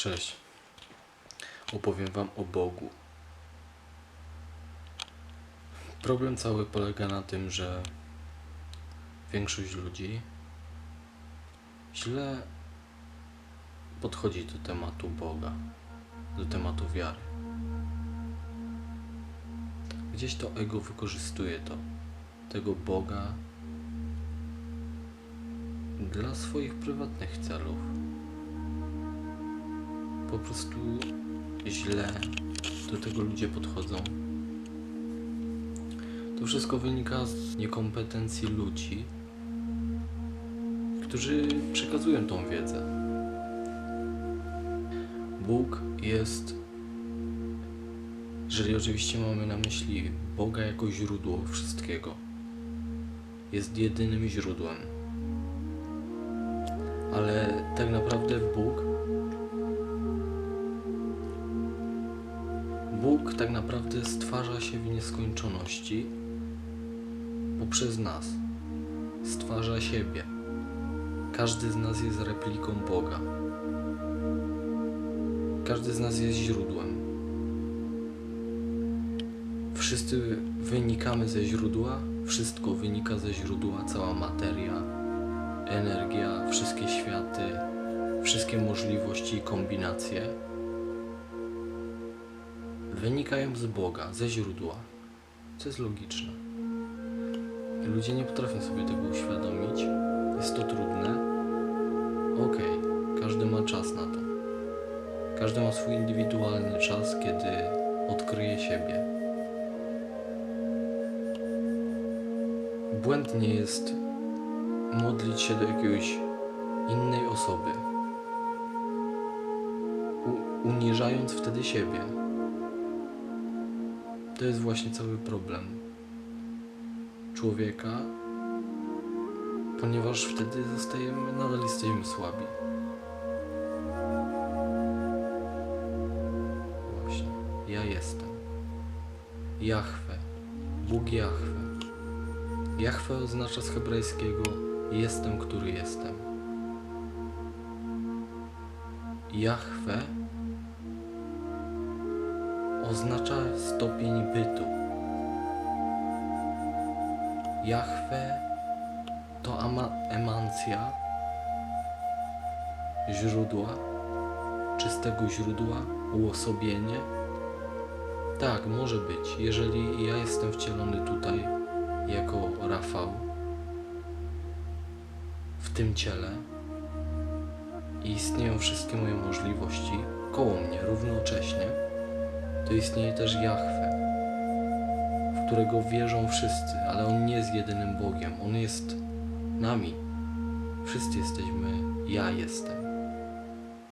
Cześć. Opowiem Wam o Bogu. Problem cały polega na tym, że większość ludzi źle podchodzi do tematu Boga, do tematu wiary. Gdzieś to ego wykorzystuje to, tego Boga dla swoich prywatnych celów po prostu źle do tego ludzie podchodzą. To wszystko wynika z niekompetencji ludzi, którzy przekazują tą wiedzę. Bóg jest, jeżeli oczywiście mamy na myśli Boga jako źródło wszystkiego, jest jedynym źródłem. Ale tak naprawdę Bóg Bóg tak naprawdę stwarza się w nieskończoności poprzez nas. Stwarza siebie. Każdy z nas jest repliką Boga. Każdy z nas jest źródłem. Wszyscy wynikamy ze źródła, wszystko wynika ze źródła, cała materia, energia, wszystkie światy, wszystkie możliwości i kombinacje wynikają z Boga, ze źródła, co jest logiczne. Ludzie nie potrafią sobie tego uświadomić, jest to trudne. Okej, każdy ma czas na to. Każdy ma swój indywidualny czas, kiedy odkryje siebie. Błędnie jest modlić się do jakiegoś innej osoby, uniżając wtedy siebie. To jest właśnie cały problem człowieka, ponieważ wtedy zostajemy, nadal jesteśmy słabi. Właśnie, ja jestem. Jahwe, Bóg Jahwe. Jahwe oznacza z hebrajskiego jestem, który jestem. Jahwe oznacza stopień bytu. Jahwe to emancja źródła, czystego źródła, uosobienie. Tak, może być, jeżeli ja jestem wcielony tutaj jako Rafał w tym ciele i istnieją wszystkie moje możliwości koło mnie równocześnie to istnieje też Jahwe, w którego wierzą wszyscy, ale On nie jest jedynym Bogiem, On jest nami. Wszyscy jesteśmy, ja jestem.